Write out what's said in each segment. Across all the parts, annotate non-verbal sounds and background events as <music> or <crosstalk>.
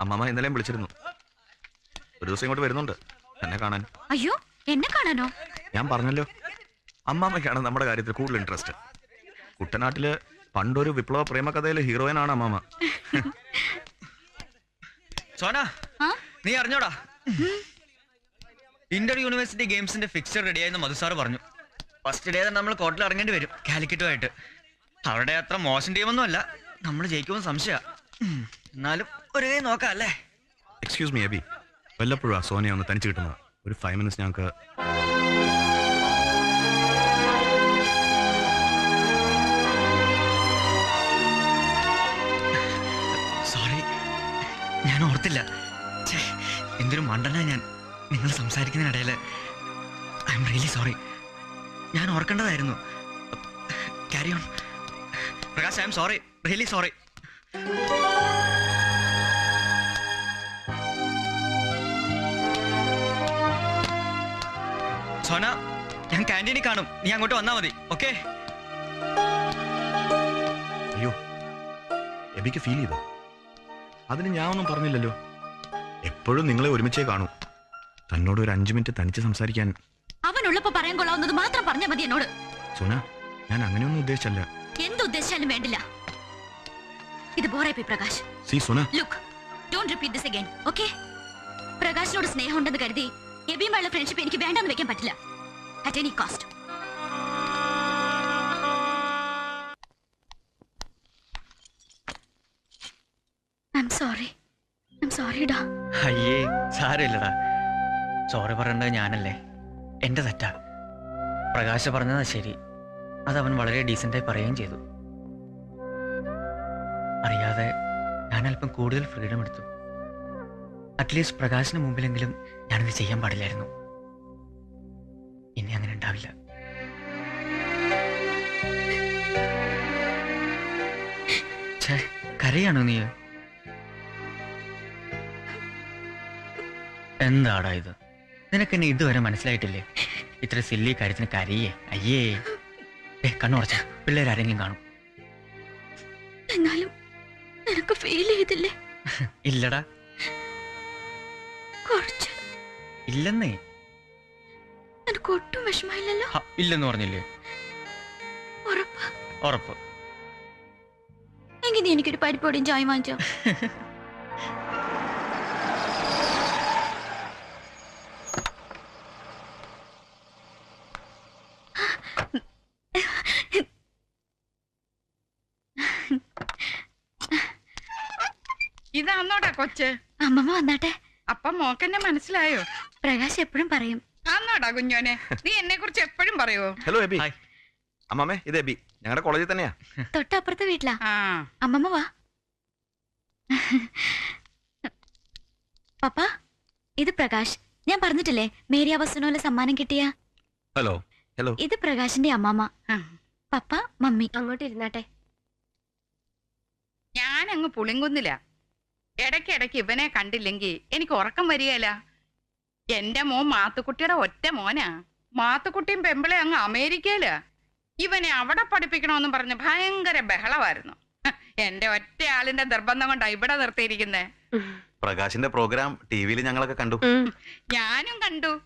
അമ്മമ്മ ഇന്നലെയും വിളിച്ചിരുന്നു. ഒരു ദിവസം ഇങ്ങോട്ട് വരുന്നുണ്ട്. എന്നെ കാണാൻ. അയ്യോ എന്നെ കാണാനോ? ഞാൻ പറഞ്ഞല്ലോ. അമ്മാമ്മയ്ക്കാണ് നമ്മുടെ കാര്യത്തിൽ കൂടുതൽ ഇൻട്രസ്റ്റ് കുട്ടനാട്ടിൽ പണ്ടൊരു വിപ്ലവ പ്രേമകഥയിലെ ഹീറോയിനാണ് അമ്മാമ. സോന? നീ അറിഞ്ഞോടാ? ഇന്റർ യൂണിവേഴ്സിറ്റി ഗെയിംസിന്റെ ഫിക്സർ റെഡിയായെന്ന് മധു മധുസാർ പറഞ്ഞു. ഫസ്റ്റ് ഡേ തന്നെ നമ്മൾ കോർട്ടിൽ ഇറങ്ങേണ്ടി വരും കാലിക്കറ്റുമായിട്ട്. അവരുടെ അത്ര മോശം ടീമൊന്നും അല്ല. നമ്മൾ ജയിക്കുമെന്ന് സംശയ. എന്നാലും ഒരു കൈ നോക്കാം അല്ലേ എക്സ്ക്യൂസ് മീ അബി വല്ലപ്പോഴും ആ സോനിയ ഒന്ന് തനിച്ച് കിട്ടുന്നത്. ഒരു ഫൈവ് മിനിറ്റ്സ് ഞങ്ങൾക്ക് സോറി ഞാൻ ഓർത്തില്ല. എന്തൊരു മണ്ടനാ ഞാൻ. നിങ്ങൾ സംസാരിക്കുന്നതിനിടയിൽ ഐ എം റിയലി സോറി ഞാൻ ഓർക്കേണ്ടതായിരുന്നു. Carry on Prakash I am sorry really sorry Sona ഞാൻ കാന്റീനിൽ കാണും. നീ അങ്ങോട്ട് വന്നാ മതി. ഓക്കെ അയ്യോ എബിക്ക് ഫീൽ ചെയ്തോ? അതിന് ഞാൻ ഒന്നും പറഞ്ഞില്ലല്ലോ. എപ്പോഴും നിങ്ങളെ ഒരുമിച്ചേ കാണൂ. തന്നോട് ഒരു അഞ്ചു മിനിറ്റ് തനിച്ച് സംസാരിക്കാൻ. അവനുള്ളപ്പോ പറയാൻ കൊള്ളാവുന്നത് മാത്രം പറഞ്ഞാൽ മതി എന്നോട്. സോന ഞാൻ അങ്ങനെയൊന്നും ഉദ്ദേശിച്ചല്ല. എന്തുദ്ദേശിച്ചാലും വേണ്ടില്ല. ഇത് ബോറായി പോയി Prakash. See Sona. Look don't repeat this again okay പ്രകാശിനോട് സ്നേഹമുണ്ടെന്ന് കരുതി എബിയുമായുള്ള ഫ്രണ്ട്ഷിപ്പ് എനിക്ക് വേണ്ടെന്ന് വെക്കാൻ പറ്റില്ല. അറ്റ് എനി കോസ്റ്റ് അയ്യേ സാരമില്ലടാ. സോറി പറയേണ്ടത് ഞാനല്ലേ. എന്റെ തെറ്റാ. പ്രകാശ പറഞ്ഞതാ ശരി. അത് അവൻ വളരെ ഡീസന്റായി പറയുകയും ചെയ്തു. അറിയാതെ ഞാൻ അല്പം കൂടുതൽ ഫ്രീഡം എടുത്തു. അറ്റ്ലീസ്റ്റ് പ്രകാശിന് മുമ്പിലെങ്കിലും ഞാനിത് ചെയ്യാൻ പാടില്ലായിരുന്നു. ഇനി അങ്ങനെ ഉണ്ടാവില്ല. കരയാണോ നീ? എന്താടാ ഇത്? നിനക്ക് എന്നെ ഇതുവരെ മനസ്സിലായിട്ടില്ലേ? ഇത്ര സില്ലി കാര്യത്തിന് കരയേ അയ്യേ. ഏ കണ്ണുറച്ച പിള്ളേരാരെങ്കിലും കാണും. എന്നാലും നിനക്ക് ഫീൽ ചെയ്തില്ലേ? ഇല്ലടാ. ഇല്ലെന്നേ. നിനക്ക് ഒട്ടും വിഷമമില്ലല്ലോ. ഹ, ഇല്ലെന്ന് പറഞ്ഞില്ലേ? ഉറപ്പ്. ഉറപ്പ്. എങ്കിൽ നീ എനിക്കൊരു പരിപ്പോടിയും ചായ വാങ്ങിച്ചോ? ഇതാന്നോടാ കൊച്ച്. അമ്മമ്മ വന്നാട്ടെ. അപ്പം മോക്കെന്നെ മനസ്സിലായോ? പ്രകാശ് എപ്പോഴും പറയും. അന്നാടാ കുഞ്ഞോനെ. നീ എന്നെ കുറിച്ച് എപ്പോഴും പറയുവോ? Hello AB hi. അമ്മമേ ഇത് എബി ഞങ്ങളുടെ കോളേജിൽ തന്നെയാ. തൊട്ടപ്പുറത്തെ വീട്ടിലാ. ആ. അമ്മമ്മ വാ. പപ്പ ഇത് പ്രകാശ്. ഞാൻ പറഞ്ഞിട്ടില്ലേ മേരി അവസനോലെ സമ്മാനം കിട്ടിയ? ഹലോ ഹലോ ഇത് പ്രകാശിന്റെ അമ്മാമ്മ. Papa mummy. അങ്ങോട്ട് ഇരുന്നാട്ടെ ഞാൻ അങ്ങ് പുളിങ്കുന്നില്ല ഇടയ്ക്കിടയ്ക്ക് ഇവനെ കണ്ടില്ലെങ്കിൽ എനിക്ക് ഉറക്കം വരികയില്ല. എന്റെ മോൻ മാത്തുക്കുട്ടിയുടെ ഒറ്റ മോനാ. മാത്തുക്കുട്ടിയും പെമ്പിളെ അങ്ങ് അമേരിക്കയിൽ. ഇവനെ അവിടെ പഠിപ്പിക്കണമെന്ന് പറഞ്ഞ് ഭയങ്കര ബഹളമായിരുന്നു. എന്റെ ഒറ്റ ആളിന്റെ നിർബന്ധം കൊണ്ടാ ഇവിടെ നിർത്തിയിരിക്കുന്നേ. പ്രകാശിന്റെ പ്രോഗ്രാം ടിവിയിൽ ഞങ്ങളൊക്കെ കണ്ടു. ഞാനും കണ്ടു.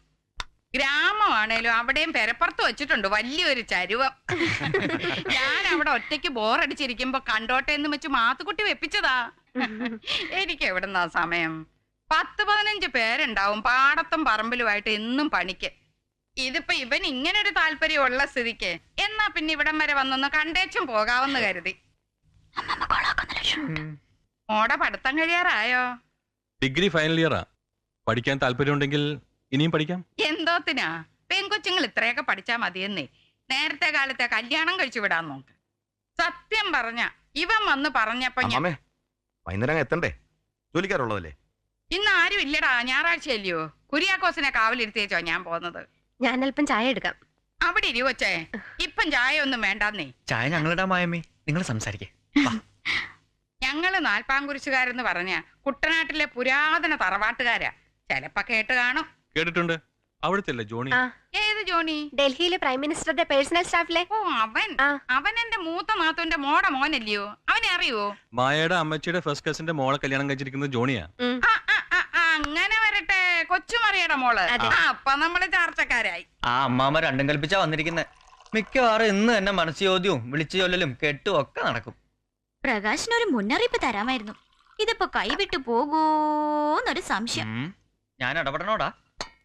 ഗ്രാമമാണേലും അവിടെയും പെരപ്പുറത്ത് വെച്ചിട്ടുണ്ട് വലിയൊരു ചരുവം. ഞാൻ അവിടെ ഒറ്റയ്ക്ക് ബോറടിച്ചിരിക്കുമ്പോ കണ്ടോട്ടെ എന്ന് വെച്ച് മാത്തുക്കുട്ടി വെപ്പിച്ചതാ. എനിക്ക് എവിടുന്നാ സമയം? പത്ത് പതിനഞ്ച് പേരുണ്ടാവും പാടത്തും പറമ്പിലുമായിട്ട് എന്നും പണിക്ക്. ഇതിപ്പോ ഇവൻ ഇങ്ങനെ ഒരു താല്പര്യം ഉള്ള സ്ഥിതിക്ക് എന്നാ പിന്നെ ഇവിടം വരെ വന്നൊന്ന് കണ്ടേച്ചും പോകാവെന്ന് കരുതി. മോടെ പഠിത്തം കഴിയാറായോ? ഡിഗ്രി ഫൈനൽ ഇയറാ. പഠിക്കാൻ താല്പര്യമുണ്ടെങ്കിൽ ഇനിയും പഠിക്കാം. എന്തോത്തിനാ? പെൺകൊച്ചുങ്ങൾ ഇത്രയൊക്കെ പഠിച്ചാ മതിയെന്നേ. നേരത്തെ കാലത്തെ കല്യാണം കഴിച്ചു വിടാൻ നോക്ക്. സത്യം പറഞ്ഞ ഇവൻ വന്ന് പറഞ്ഞപ്പോ വൈകുന്നേരം എത്തണ്ടേ? ജോലിക്കാരുള്ളതല്ലേ? ഇന്ന് ആരും ഇല്ലടാ ഞായറാഴ്ചയല്ലയോ? കുര്യാക്കോസിനെ കാവലിരുത്തിയേച്ചോ ഞാൻ പോകുന്നത്. ഞാൻ അല്പം ചായ എടുക്കാം. അവിടെ ഇരുവച്ചേ ഇപ്പം ചായ ഒന്നും വേണ്ടാന്നേ. ചായ ഞങ്ങളിടാ മായമ്മേ. നിങ്ങൾ സംസാരിക്കേ. ഞങ്ങൾ നാൽപ്പാങ്കുരിശുകാരെന്ന് പറഞ്ഞ കുട്ടനാട്ടിലെ പുരാതന തറവാട്ടുകാരാ. ചെലപ്പോ കേട്ട് കാണും. കേട്ടിട്ടുണ്ട്. അവിടുത്തെ ജോണി. ഏത് ജോണി? ഡൽഹിയിലെ പ്രൈം മിനിസ്റ്ററുടെ പേഴ്സണൽ സ്റ്റാഫിലെ. ഓ അവൻ. അവൻ എന്റെ മൂത്ത നാത്തുവിന്റെ മോടെ മോനല്ലയോ? അവനെ അറിയോ മായയുടെ അമ്മച്ചിയുടെ ഫസ്റ്റ് കസിന്റെ മോളെ കല്യാണം കഴിച്ചിരിക്കുന്നത് ജോണിയാ. അങ്ങനെ വരട്ടെ. കൊച്ചുമറിയുടെ മോൾ. അപ്പൊ നമ്മൾ ചാർച്ചക്കാരായി. ആ അമ്മാമ്മ രണ്ടും കൽപ്പിച്ചാ വന്നിരിക്കുന്നെ. മിക്കവാറും ഇന്ന് തന്നെ മനസ്സ് ചോദ്യവും വിളിച്ചു ചൊല്ലലും കെട്ടും ഒക്കെ നടക്കും. പ്രകാശിനൊരു മുന്നറിയിപ്പ് തരാമായിരുന്നു. ഇതിപ്പോ കൈവിട്ടു പോകൂന്നൊരു സംശയം. ഞാൻ ഇടപെടണോടാ?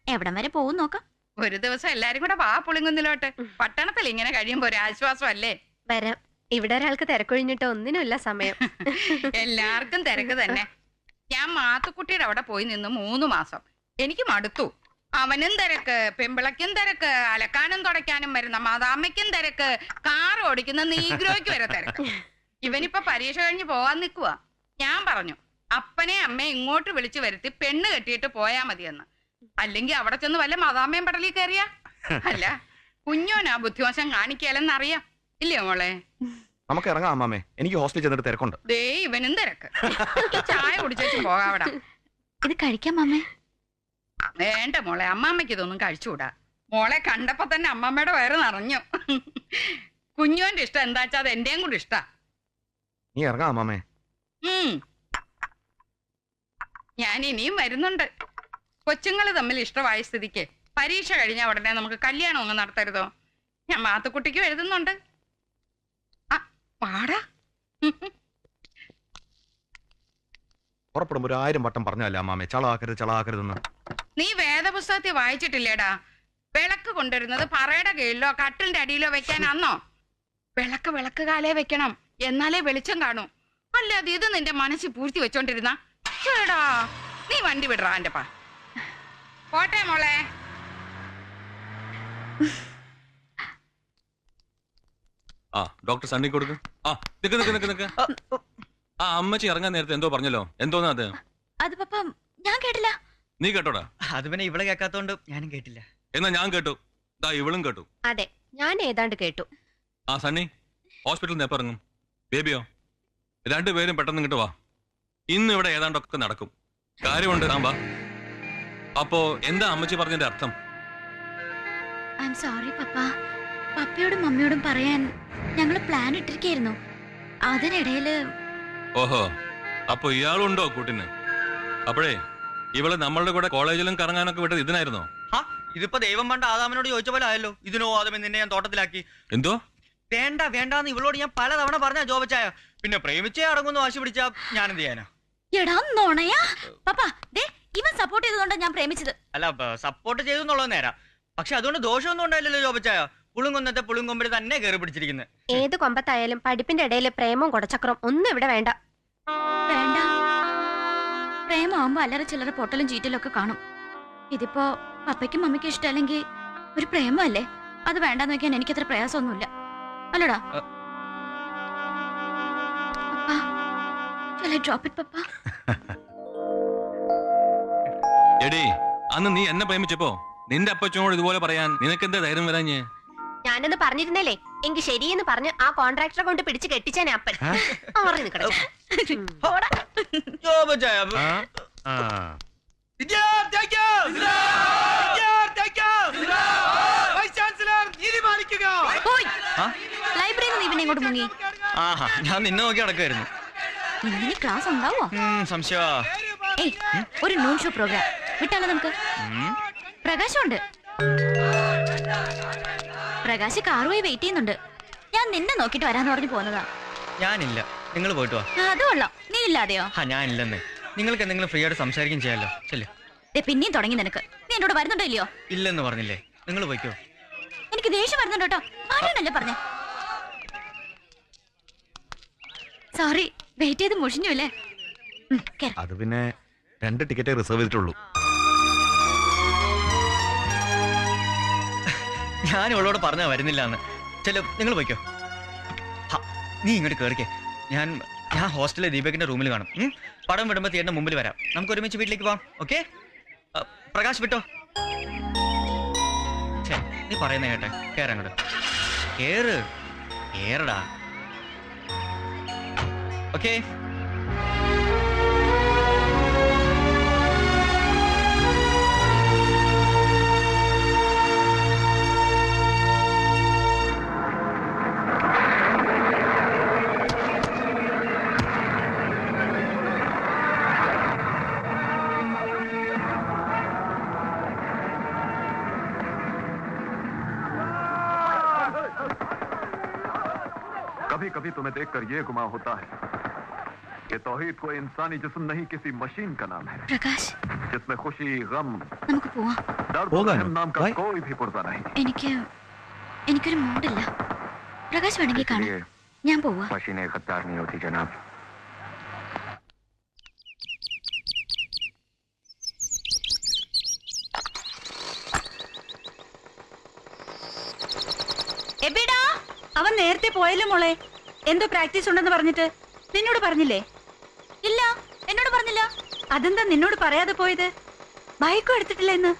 എവിടം വരെ പോകും നോക്കാം. ഒരു ദിവസം എല്ലാരും കൂടെ വാ പുളിങ്കുന്നിലോട്ട്. പട്ടണത്തിൽ ഇങ്ങനെ കഴിയുമ്പോ ഒരു ആശ്വാസം അല്ലേ വരാം. ഇവിടെ ഒരാൾക്ക് തിരക്കൊഴിഞ്ഞിട്ട് ഒന്നിനുമില്ല സമയം. <laughs> എല്ലാവർക്കും തിരക്ക് തന്നെ. ഞാൻ മാത്തുക്കുട്ടിയുടെ അവിടെ പോയി നിന്ന് മൂന്ന് മാസം. എനിക്ക് മടുത്തു. അവനും തിരക്ക് പെമ്പിളയ്ക്കും തിരക്ക് അലക്കാനും തുടയ്ക്കാനും വരുന്ന മാതാമ്മയ്ക്കും തിരക്ക് കാർ ഓടിക്കുന്ന നീഗ്രോയ്ക്ക് വരെ തിരക്ക്. ഇവനിപ്പോ പരീക്ഷ കഴിഞ്ഞ് പോവാൻ നിൽക്കുക ഞാൻ പറഞ്ഞു അപ്പനെ അമ്മയെ ഇങ്ങോട്ട് വിളിച്ചു വരുത്തി പെണ്ണ് കെട്ടിയിട്ട് പോയാ മതിയെന്ന്. അല്ലെങ്കിൽ അവിടെ ചെന്ന് വല്ല മാതാമ്മയും പടലിൽ കയറിയ? അല്ല കുഞ്ഞോനാ ബുദ്ധിവശം കാണിക്കലെന്നറിയാം ഇല്ലയോ മോളെ? നമുക്ക് ഇറങ്ങാം അമ്മാമേ. എനിക്ക് ഹോസ്റ്റലിൽ ചെന്നിട്ട് തിരക്കുണ്ട്. ദേ ഇവനും തിരക്ക്. ചായ കുടിച്ചു പോകാവിടാ. ഇത് കഴിക്കാം അമ്മേ വേണ്ട മോളെ. അമ്മാമ്മയ്ക്ക് ഇതൊന്നും കഴിച്ചുകൂടാ. മോളെ കണ്ടപ്പോ തന്നെ അമ്മമ്മയുടെ വയറ് നിറഞ്ഞു. കുഞ്ഞോന്റെ ഇഷ്ടം എന്താ വെച്ചാ അത് എന്റെയും കൂടി ഇഷ്ടാ. നീ ഇറങ്ങാം അമ്മാമേ. ഞാൻ ഇനിയും വരുന്നുണ്ട്. കൊച്ചുങ്ങൾ തമ്മിൽ ഇഷ്ടമായ സ്ഥിതിക്ക് പരീക്ഷ കഴിഞ്ഞ ഉടനെ നമുക്ക് കല്യാണം ഒന്നും നടത്തരുതോ? ഞാൻ മാത്തുക്കുട്ടിക്കും എഴുതുന്നുണ്ട്. പാടാ. പുറപ്പെടുമ്പോ ഒരു ആയിരം വട്ടം പറഞ്ഞല്ല അമ്മാമേ? ചളാക്കരുത് ചളാക്കരുതെന്ന്. നീ വേദപുസ്തകത്തിൽ വായിച്ചിട്ടില്ലേടാ? വിളക്ക് കൊണ്ടുവരുന്നത് പറയുടെ കീഴിലോ കട്ടിലിന്റെ അടിയിലോ വെക്കാനാന്നോ? വിളക്ക് വിളക്ക് കാലേ വെക്കണം. എന്നാലേ വെളിച്ചം കാണൂ. അല്ലാതെ ഇത് നിന്റെ മനസ്സിൽ പൂഴ്ത്തി വെച്ചോണ്ടിരുന്ന? ചേടാ നീ വണ്ടി വിടറാ എന്റെ പാ. പോട്ടെ മോളെ. ആ ഡോക്ടർ സണ്ണി കൊടുക്ക്. ആ നിക്ക് നിക്ക് നിക്ക് നിക്ക്. ആ അമ്മച്ചി ഇറങ്ങാൻ നേരത്തെ എന്തോ പറഞ്ഞല്ലോ. എന്തോന്നാ അത്? അത് പപ്പ ഞാൻ കേട്ടില്ല. നീ കേട്ടോടാ? അത് പിന്നെ ഇവളെ കേൾക്കാത്തോണ്ട് ഞാനും കേട്ടില്ല. എന്നാ ഞാൻ കേട്ടു. ദാ ഇവളും കേട്ടു. അതെ ഞാൻ ഏതാണ്ട് കേട്ടു. ആ സണ്ണി ഹോസ്പിറ്റലിൽ നിന്ന് എപ്പോ ഇറങ്ങും? ബേബിയോ? രണ്ടുപേരും പെട്ടെന്ന് ഇങ്ങോട്ട് വാ. ഇന്ന് ഇവിടെ ഏതാണ്ടൊക്കെ നടക്കും. കാര്യമുണ്ട് വാ. അപ്പോ എന്താ അമ്മച്ചി പറഞ്ഞതിന്റെ അർത്ഥം? I am sorry papa. പപ്പയോടും മമ്മിയോടും പറയാൻ ഞങ്ങൾ പ്ലാൻ ഇട്ടിരിക്കായിരുന്നു. അതിനിടയിൽ ഓഹോ അപ്പൊ ഇയാളുണ്ടോ കൂട്ടിന്? അപ്പോഴേ ഇവൾ നമ്മളുടെ കൂടെ കോളേജിലും കറങ്ങാനൊക്കെ വിട്ടത് ഇതിനായിരുന്നോ? ഇതിപ്പോ ദൈവം പണ്ട് ആദാമിനോട് ചോദിച്ച പോലെ ആയല്ലോ. ഇതിനോ ആദമൻ നിന്നെ ഞാൻ തോട്ടത്തിലാക്കി. എന്തോ? വേണ്ട വേണ്ടാന്ന് ഇവളോട് ഞാൻ പലതവണ പറഞ്ഞ ജോബച്ചായ. പിന്നെ പ്രേമിച്ചേ അടങ്ങുന്നു വാശി പിടിച്ചാ ഞാൻ എന്ത് ചെയ്യാനാ? എടാ നോണയാ. പപ്പ ദേ ഇവൻ സപ്പോർട്ട് ചെയ്തതുകൊണ്ടാണ് ഞാൻ പ്രേമിച്ചത്. അല്ല സപ്പോർട്ട് ചെയ്തു എന്നുള്ളത് നേരാ. പക്ഷെ അതുകൊണ്ട് ദോഷമൊന്നും ഉണ്ടായില്ലല്ലോ ജോബച്ചായ. പുളുങ്കൊന്നത്തെ പുളുങ്കൊമ്പിൽ തന്നെ കയറി പിടിച്ചിരിക്കുന്നത് ഏത് കൊമ്പത്തായാലും പഠിപ്പിന്റെ ഇടയിൽ പ്രേമവും കൊടച്ചക്രവും ഒന്നും ഇവിടെ വേണ്ട. വേണ്ട. പ്രേമാവുമ്പോ അല്ലറ ചില്ലറ പൊട്ടലും ചീറ്റലും ഒക്കെ കാണും. ഇതിപ്പോ പപ്പയ്ക്കും മമ്മിക്കും ഇഷ്ടമല്ലെങ്കിൽ ഒരു പ്രേമല്ലേ അത് വേണ്ടെന്ന് വെക്കാൻ എനിക്കത്ര പ്രയാസമൊന്നുമില്ല. അല്ലടാ. എടി അന്ന് നീ എന്നെ പ്രേമിച്ചപ്പോ നിന്റെ അപ്പച്ചനോട് ഇതുപോലെ പറയാൻ നിനക്കെന്താ ധൈര്യം വരാഞ്ഞ്? ഞാനൊന്ന് പറഞ്ഞിരുന്നല്ലേ? എങ്കിൽ ശരിയെന്ന് പറഞ്ഞ് ആ കോൺട്രാക്ടറെ കൊണ്ട് പിടിച്ച് കെട്ടിച്ചാൻ അപ്പൻ. മാറി നിക്കട ജോബച്ചായ പോയി ആ? ലൈബ്രറിയിൽ നിന്ന് ഇവനെ ഇങ്ങോട്ട് മുങ്ങി. ആഹാ ഞാൻ നിന്നെ നോക്കി നടക്കുമായിരുന്നു ഇങ്ങനെ ക്ലാസ് ഉണ്ടാവോ? സംശയമാ ഏയ് ഒരു നൂൺ ഷോ പ്രോഗ്രാം. വിട്ടാലോ നമുക്ക്. പ്രകാശമുണ്ട്. പ്രകാശ് കാറുമായി വെയിറ്റ് ചെയ്യുന്നുണ്ട്. ഞാൻ നിന്നെ നോക്കിട്ട് വരാന്ന് പറഞ്ഞു പോന്നതാ. ഞാനില്ല. നിങ്ങൾ പോയിട്ട് വാ. ആ, അത് കൊള്ളാം. നീ ഇല്ലാതെയോ? ആ ഞാനില്ലെന്ന്. നിങ്ങൾക്ക് എന്തെങ്കിലും ഫ്രീ ആയിട്ട് സംസാരിക്കും ചെയ്യാലോ. ചെല്ലു. ദേ പിന്നെയും തുടങ്ങി നിനക്ക്. നീ എന്നോട് വരുന്നുണ്ടോ ഇല്ലയോ? ഇല്ലെന്ന് പറഞ്ഞില്ലേ. നിങ്ങൾ പോയിക്കോ. എനിക്ക് ദേഷ്യം വരുന്നുണ്ട് കേട്ടോ. ആരാണല്ലേ പറഞ്ഞേ? സോറി വെയിറ്റ് ചെയ്ത് മുഷിഞ്ഞു അല്ലേ? കേറ്. അത് പിന്നെ രണ്ട് ടിക്കറ്റേ റിസർവ് ചെയ്തിട്ടുള്ളൂ. ഞാൻ ഇവളോട് പറഞ്ഞാ വരുന്നില്ല എന്ന് ചെല്ലു നിങ്ങൾ പോയിക്കോ. നീ ഇങ്ങോട്ട് കേറിക്കേ. ഞാൻ ഞാൻ ഹോസ്റ്റലിലെ ദീപകിന്റെ റൂമിൽ കാണും? പടം വിടുമ്പോ തിയേറ്ററിന്റെ മുമ്പിൽ വരാം. നമുക്ക് ഒരുമിച്ച് വീട്ടിലേക്ക് പോവാം ഓക്കെ? പ്രകാശ് വിട്ടോ? നീ പറയുന്ന കേട്ടെ കേറങ്ങോട്ട് കേറ്? കേറടാ. ഓക്കേ? भी तुम्हें देखकर ये गुमा होता है कि तौहीद कोई इंसानी जिस्म नहीं किसी मशीन का नाम है പ്രകാശ് जिसमें खुशी गम നമുക്ക് പോവാം दर्द होगा और ना? रहम नाम का भाई? कोई भी पुर्जा नहीं എനിക്ക് എനിക്കൊരു മൂഡില്ല പ്രകാശ് വേണമെങ്കിൽ കാണാം इसलिए ഞാൻ പോവാ मशीनें गद्दार नहीं होती നേരത്തെ മോളെ. എന്തോ പ്രാക്ടീസ് ഉണ്ടെന്ന് പറഞ്ഞിട്ട്. നിന്നോട് പറഞ്ഞില്ലേ? ഇല്ല എന്നോട് പറഞ്ഞില്ല. അതെന്താ നിന്നോട് പറയാതെ പോയത്? ബൈക്കും എടുത്തിട്ടില്ല ഇന്ന്.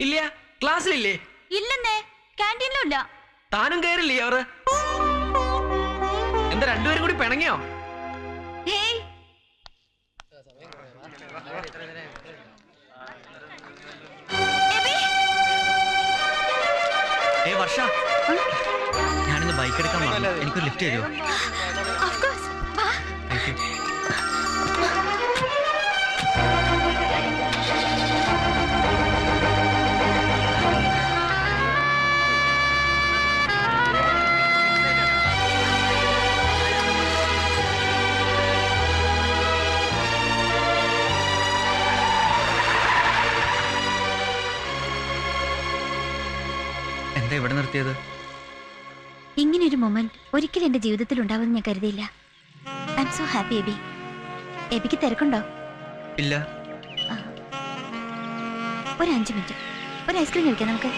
ഇല്ല ക്ലാസ്സിലില്ലേ? ഇല്ലെന്നേ ക്യാന്റീനിലും ഇല്ല താനും കയറില്ലേ അവർ? എന്താ രണ്ടുപേരും കൂടി പിണങ്ങിയോ? എബി. ഏ വർഷ. ഞാനിന്ന് ബൈക്ക് എടുക്കാൻ എനിക്കൊരു ലിഫ്റ്റ് തരുമോ? നിർത്തിയത് ഇങ്ങനൊരു മൊമെന്റ് ഒരിക്കലും എന്റെ ജീവിതത്തിൽ ഉണ്ടാവുമെന്ന് ഞാൻ കരുതിയില്ല. I am so happy Abi എബിക്ക് തിരക്കുണ്ടോ? ഇല്ല. ഒരു അഞ്ച് മിനിറ്റ്. ഒരു ഐസ്ക്രീം കഴിക്കാം നമുക്ക്.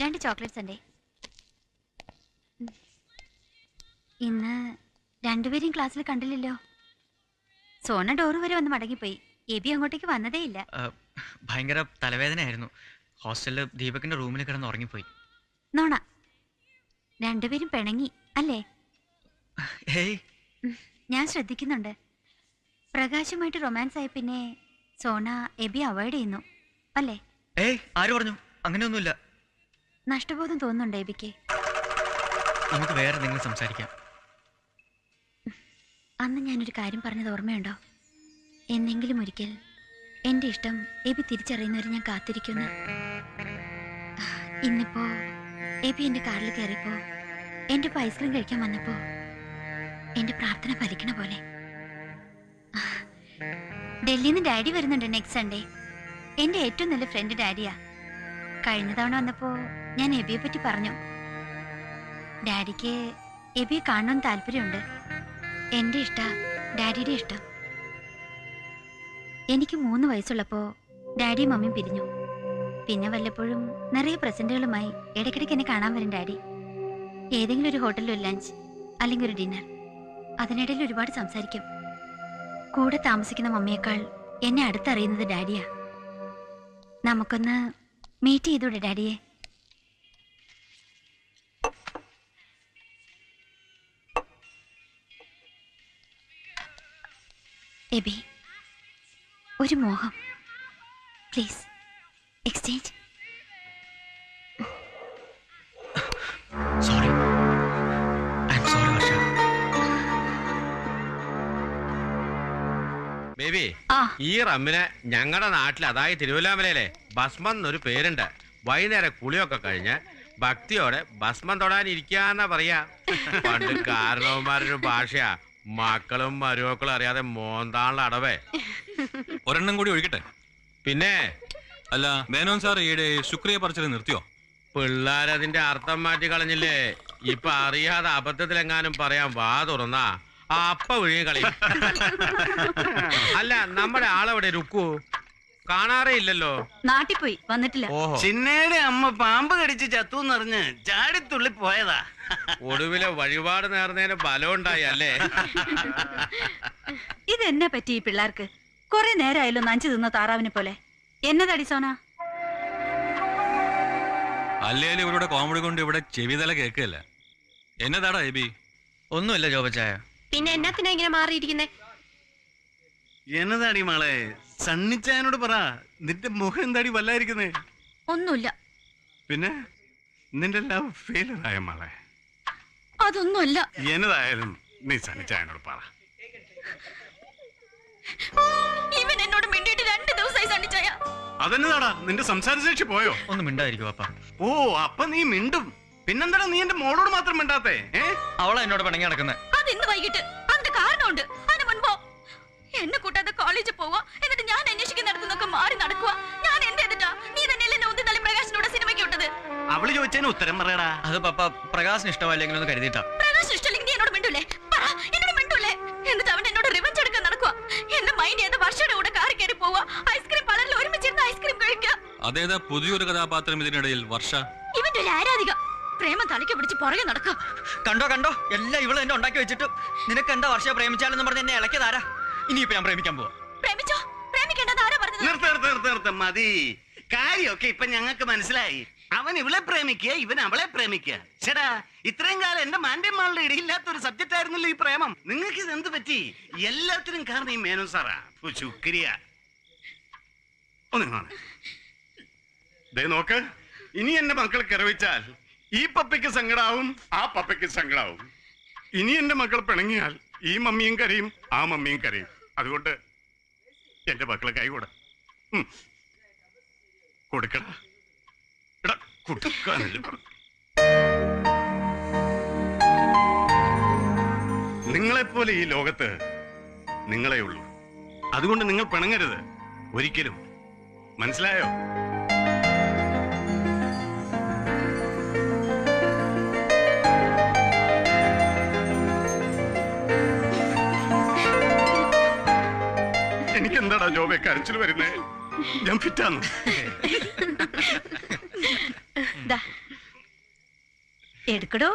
രണ്ട് ചോക്ലേറ്റ്സ് ഉണ്ടേ ഇന്ന് രണ്ടുപേരെയും ക്ലാസ്സിൽ കണ്ടില്ലല്ലോ. സോന ഡോറ് വരെ വന്ന് മടങ്ങിപ്പോയി. എബി അങ്ങോട്ടേക്ക് വന്നതേ ഇല്ല ഭയങ്കര തലവേദനയായിരുന്നു. ഹോസ്റ്റലിൽ ദീപകിന്റെ റൂമിൽ കിടന്ന് ഉറങ്ങിപ്പോയി. നോണ രണ്ടുപേരും പിണങ്ങി അല്ലേ? ഞാൻ ശ്രദ്ധിക്കുന്നുണ്ട്. പ്രകാശുമായിട്ട് റൊമാൻസ് ആയി പിന്നെ സോണ എബി അവോയ്ഡ് ചെയ്യുന്നു. അല്ലേ? ഏയ് ആര് പറഞ്ഞു? അങ്ങനെയൊന്നുമില്ല. നഷ്ടബോധം തോന്നുന്നുണ്ട് എബിക്ക്? നമുക്ക് വേറെ എന്തെങ്കിലും സംസാരിക്കാം. അന്ന് ഞാനൊരു കാര്യം പറഞ്ഞത് ഓർമ്മയുണ്ടോ? എന്നെങ്കിലും ഒരിക്കൽ എന്റെ ഇഷ്ടം എബി തിരിച്ചറിയുന്നവരെ ഞാൻ കാത്തിരിക്കുന്നു ഇന്നിപ്പോ എബി എന്റെ കാറിൽ കയറിയപ്പോ ഒപ്പം ഐസ്ക്രീം കഴിക്കാൻ വന്നപ്പോ എന്റെ പ്രാർത്ഥന ഫലിക്കണ പോലെ. ഡൽഹിയിൽ നിന്ന് ഡാഡി വരുന്നുണ്ട് നെക്സ്റ്റ് സൺഡേ എന്റെ ഏറ്റവും നല്ല ഫ്രണ്ട് ഡാഡിയാ. കഴിഞ്ഞ തവണ വന്നപ്പോ ഞാൻ എബിയെ പറ്റി പറഞ്ഞു. ഡാഡിക്ക് എബിയെ കാണണമെന്ന് താല്പര്യമുണ്ട്. എന്റെ ഇഷ്ട ഡാഡിയുടെ ഇഷ്ടം. എനിക്ക് മൂന്ന് വയസ്സുള്ളപ്പോ ഡാഡിയും മമ്മിയും പിരിഞ്ഞു. പിന്നെ വല്ലപ്പോഴും നിറയെ പ്രസന്റുകളുമായി ഇടയ്ക്കിടയ്ക്ക് എന്നെ കാണാൻ വരും ഡാഡി. ഏതെങ്കിലും ഒരു ഹോട്ടലിൽ ഒരു ലഞ്ച് അല്ലെങ്കിൽ ഒരു ഡിന്നർ അതിനിടയിൽ ഒരുപാട് സംസാരിക്കും. കൂടെ താമസിക്കുന്ന മമ്മിയേക്കാൾ എന്നെ അടുത്തറിയുന്നത് ഡാഡിയാ. നമുക്കൊന്ന് മീറ്റ് ചെയ്തൂടെ ഡാഡിയെ? എബി ഒരു മോഹം. Please exchange. Sorry sorry Varsha. Baby ഈ റമ്മിന് ഞങ്ങളുടെ നാട്ടിൽ അതായത് തിരുവല്ലാമലയിലെ ഭസ്മം എന്നൊരു പേരുണ്ട്. വൈകുന്നേരം കുളിയൊക്കെ കഴിഞ്ഞ് ഭക്തിയോടെ ഭസ്മം തൊടാൻ ഇരിക്കാന്നാ പറയാ. പണ്ട് കാരണവന്മാരൊരു ഭാഷയാ. മക്കളും മരുമക്കളും അറിയാതെ മോന്താനുള്ള അടവേ. <laughs> ഒരെണ്ണം കൂടി ഒഴിക്കട്ടെ? പിന്നെ? അല്ല മേനോൻ സാർ ഈയിടെ ശുക്രിയ പറിച്ചത് നിർത്തിയോ? പിള്ളേരതിന്റെ അർത്ഥം മാറ്റി കളഞ്ഞില്ലേ? ഇപ്പൊ അറിയാതെ അബദ്ധത്തിലെങ്ങാനും പറയാൻ വാ തുറന്നാ. ആ അപ്പ വിഴുങ്ങി കളി <laughs> അല്ല നമ്മുടെ ആളെവിടെ രുക്കു? കാണാറേ ഇല്ലല്ലോ. നാട്ടിൽ പോയി വന്നിട്ടില്ല. ഓഹോ. ചിന്നയുടെ അമ്മ പാമ്പ് കടിച്ച് ചത്തു എന്നറിഞ്ഞ് ചാടിത്തുള്ളി പോയതാ. ഒടുവിലെ വഴിപാട് നേർന്നതിന് ബലം ഉണ്ടായി അല്ലേ? ഇതെന്നെ പറ്റി ഈ പിള്ളേർക്ക്? കൊറേ നേരമായല്ലോ നഞ്ചു തിന്ന താറാവിനെ പോലെ. എന്നതടി സോന? അല്ലേലും ഇവരുടെ കോമഡി കൊണ്ട് ഇവിടെ ചെവിതല കേൾക്കല്ല എന്നതാടാ എബി? ഒന്നുമില്ല ജോബച്ചായ. പിന്നെ എന്നാത്തിനാ ഇങ്ങനെ മാറിയിരിക്കുന്നേ? എന്നതാടി മാളെ? സണ്ണിച്ചായനോട് പറ. നിന്റെ മുഖം എന്താടി വല്ലായിരിക്കുന്നേ? ഒന്നുമില്ല. പിന്നെ? നിന്റെ ലവ് ഫെയിലർ ആയ മോളെ? അതൊന്നുമല്ല. എന്നതായാലും നീ സണ്ണിച്ചായനോട് പറ. ഇവൻ എന്നോട് മിണ്ടിയിട്ട് രണ്ട് ദിവസമായി സനിച്ചായ. അതെന്നതാടാ? നിന്റെ സംസാരശേഷി പോയോ? ഒന്നും മിണ്ടായിരിക്കും പപ്പ ഓ അപ്പൊ നീ മിണ്ടും. പിന്നെന്താടാ നീ എന്റെ മോളോട് മാത്രം മിണ്ടാത്തേ? ഏ? അവളെ എന്നോട് പിണങ്ങി നടക്കുന്നത് ചോദിച്ചതിന് ഉത്തരം പറയടാ. അത് പപ്പ പ്രകാശിന് ഇഷ്ടമല്ലെങ്കിൽ ഒന്ന് കരുതിയിട്ടാ. പ്രകാശ് ഇഷ്ടമല്ലെങ്കിൽ നീ എന്നോട് മിണ്ടൂലേ? പറ എന്നോട് മിണ്ടൂലേ? എന്നിട്ട് അവൻ എന്നോട് റിവഞ്ച് എടുക്കാൻ നടക്കുക എന്റെ മൈൻഡ് ചെയ്ത് വർഷയുടെ കൂടെ കാറി കയറി പോവാ. ഐസ്ക്രീം പാർലറിൽ ഒരുമിച്ചിരുന്ന് ഐസ്ക്രീം കഴിക്കുക അതേതാ പുതിയൊരു കഥാപാത്രം ഇതിനിടയിൽ വർഷ? ഇവന്റെ ഒരു ആരാധിക. പ്രേമം തലയ്ക്ക് പിടിച്ച് പുറകെ നടക്കുക കണ്ടോ കണ്ടോ? എല്ലാം ഇവൾ എന്നെ ഉണ്ടാക്കി വെച്ചിട്ട് നിനക്ക് എന്താ വർഷ പ്രേമിച്ചാലെന്ന് പറഞ്ഞ് എന്നെ ഇളക്കിയതാരാ ഇനിയിപ്പോ ഞാൻ പ്രേമിക്കാൻ പോവാ. പ്രേമിച്ചോ? പ്രേമിക്കേണ്ടത് ആരാ പറഞ്ഞത്? നിർത്ത നിർത്ത നിർത്ത നിർത്ത. മതി. കാര്യമൊക്കെ ഇപ്പൊ ഞങ്ങൾക്ക് മനസ്സിലായി. അവൻ ഇവളെ പ്രേമിക്കുക ഇവൻ അവളെ പ്രേമിക്കുക. ചേടാ ഇത്രയും കാലം എന്റെ മാൻഡ്യന്മാരുടെ ഇടയില്ലാത്ത ഒരു സബ്ജക്റ്റ് ആയിരുന്നല്ലോ ഈ പ്രേമം. നിങ്ങൾക്ക് ഇത് എന്ത് പറ്റി? എല്ലാത്തിനും കാരണം ഈ മേനോ സാറാ. ശുക്രിയ. നോക്ക്. ഇനി എന്റെ മക്കൾ കിറവിച്ചാൽ ഈ പപ്പയ്ക്ക് സങ്കടാവും ആ പപ്പയ്ക്ക് സങ്കടാവും. ഇനി എന്റെ മക്കൾ പിണങ്ങിയാൽ ഈ മമ്മിയും കരയും ആ മമ്മിയും കരയും. അതുകൊണ്ട് എന്റെ മക്കളെ കൊടുക്കാനല്ലേ പറഞ്ഞു നിങ്ങളെപ്പോലെ ഈ ലോകത്ത് നിങ്ങളെ ഉള്ളൂ. അതുകൊണ്ട് നിങ്ങൾ പിണങ്ങരുത്. ഒരിക്കലും. മനസ്സിലായോ? എനിക്ക് എന്താടാ ജോബെ? കരച്ചിൽ വരുന്നേ. ഞാൻ ഫിറ്റാന്ന് <laughs> ദാ. എടുക്കടോ